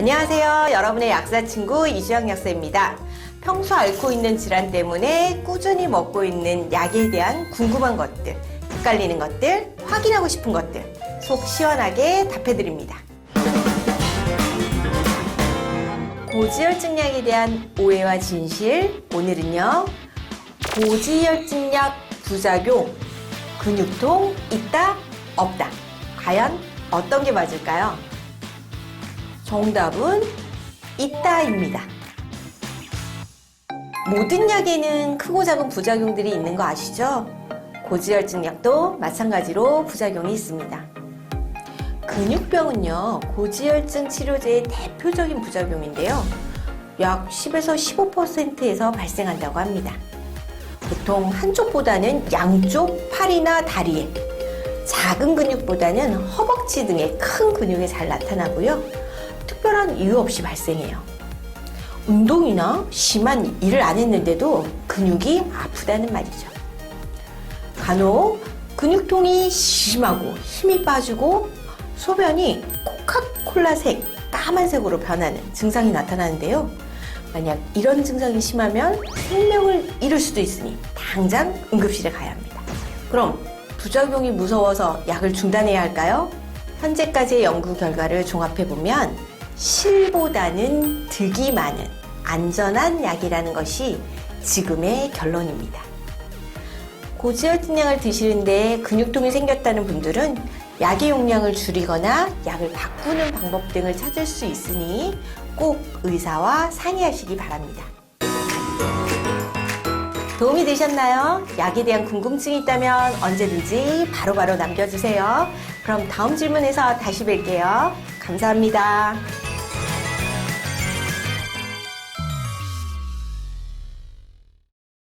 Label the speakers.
Speaker 1: 안녕하세요. 여러분의 약사 친구 이주영 약사입니다. 평소 앓고 있는 질환 때문에 꾸준히 먹고 있는 약에 대한 궁금한 것들, 헷갈리는 것들, 확인하고 싶은 것들 속 시원하게 답해드립니다. 고지혈증 약에 대한 오해와 진실 오늘은요 고지혈증 약 부작용 근육통 있다 없다 과연 어떤 게 맞을까요? 정답은 있다입니다. 모든 약에는 크고 작은 부작용들이 있는 거 아시죠? 고지혈증 약도 마찬가지로 부작용이 있습니다. 근육병은요, 고지혈증 치료제의 대표적인 부작용인데요. 약 10에서 15%에서 발생한다고 합니다. 보통 한쪽보다는 양쪽 팔이나 다리에, 작은 근육보다는 허벅지 등의 큰 근육에 잘 나타나고요. 특별한 이유 없이 발생해요. 운동이나 심한 일을 안 했는데도 근육이 아프다는 말이죠. 간혹 근육통이 심하고 힘이 빠지고 소변이 코카콜라색 까만색으로 변하는 증상이 나타나는데요. 만약 이런 증상이 심하면 생명을 잃을 수도 있으니 당장 응급실에 가야 합니다. 그럼 부작용이 무서워서 약을 중단해야 할까요? 현재까지의 연구 결과를 종합해 보면 실보다는 득이 많은 안전한 약이라는 것이 지금의 결론입니다. 고지혈증 약을 드시는데 근육통이 생겼다는 분들은 약의 용량을 줄이거나 약을 바꾸는 방법 등을 찾을 수 있으니 꼭 의사와 상의하시기 바랍니다. 도움이 되셨나요? 약에 대한 궁금증이 있다면 언제든지 바로바로 남겨주세요. 그럼 다음 질문에서 다시 뵐게요. 감사합니다.